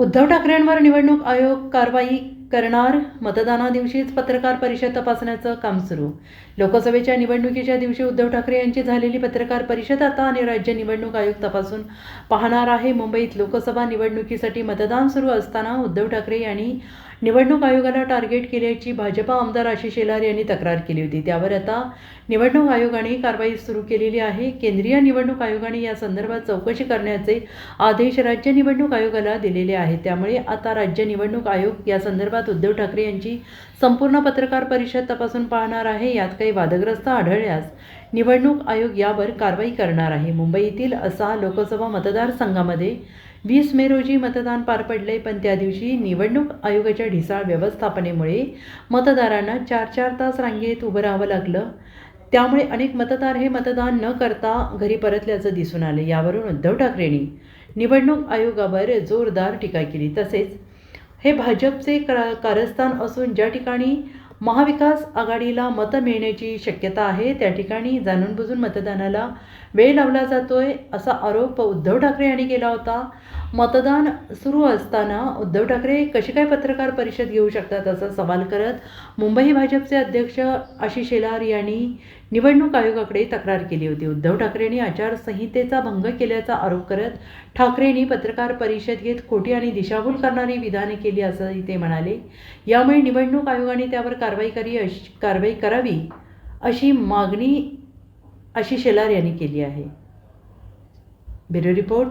उद्धव ठाकरेंवर निवडणूक आयोग कारवाई करणार? मतदानादिवशीच पत्रकार परिषद तपासण्याचं काम सुरू. लोकसभेच्या निवडणुकीच्या दिवशी उद्धव ठाकरे यांची झालेली पत्रकार परिषद आता आणि राज्य निवडणूक आयोग तपासून पाहणार आहे. मुंबईत लोकसभा निवडणुकीसाठी मतदान सुरू असताना उद्धव ठाकरे यांनी निवडणूक आयोगाला टार्गेट केल्याची भाजपा आमदार आशिष शेलार यांनी तक्रार केली होती. त्यावर आता निवडणूक आयोगाने कारवाई सुरू केलेली आहे. केंद्रीय निवडणूक आयोगाने या संदर्भात चौकशी करण्याचे आदेश राज्य निवडणूक आयोगाला दिलेले आहेत. त्यामुळे आता राज्य निवडणूक आयोग या संदर्भात संदर्भात उद्धव ठाकरे यांची संपूर्ण पत्रकार परिषद तपासून पाहणार आहे. यात काही वादग्रस्त आढळल्यास निवडणूक आयोग यावर कारवाई करणार आहे. मुंबईतील असा लोकसभा मतदारसंघामध्ये वीस मे रोजी मतदान पार पडले पण त्या दिवशी निवडणूक आयोगाच्या ढिसाळ व्यवस्थापनेमुळे मतदारांना चार चार तास रांगेत उभं राहावं लागलं. त्यामुळे अनेक मतदार हे मतदान न करता घरी परतल्याचं दिसून आले. यावरून उद्धव ठाकरेंनी निवडणूक आयोगावर जोरदार टीका केली. तसेच हे भाजपचे कर कारस्थान असून ज्या ठिकाणी महाविकास आघाडीला मतं मिळण्याची शक्यता आहे त्या ठिकाणी जाणून बुजून मतदानाला वेळ लावला जातोय असा आरोप उद्धव ठाकरे यांनी केला होता. मतदान सुरू असताना उद्धव ठाकरे कशी काय पत्रकार परिषद घेऊ शकतात असा सवाल करत मुंबई भाजपचे अध्यक्ष आशिष शेलार यांनी निवडणूक आयोगाकडे तक्रार केली होती. उद्धव ठाकरेंनी आचारसंहितेचा भंग केल्याचा आरोप करत ठाकरेंनी पत्रकार परिषद घेत खोटी आणि दिशाभूल करणारी विधाने केली असंही ते म्हणाले. यामुळे निवडणूक आयोगाने त्यावर कारवाई करी अशी कारवाई करावी अशी मागणी आशिष शेलार यांनी केली आहे. Bureau report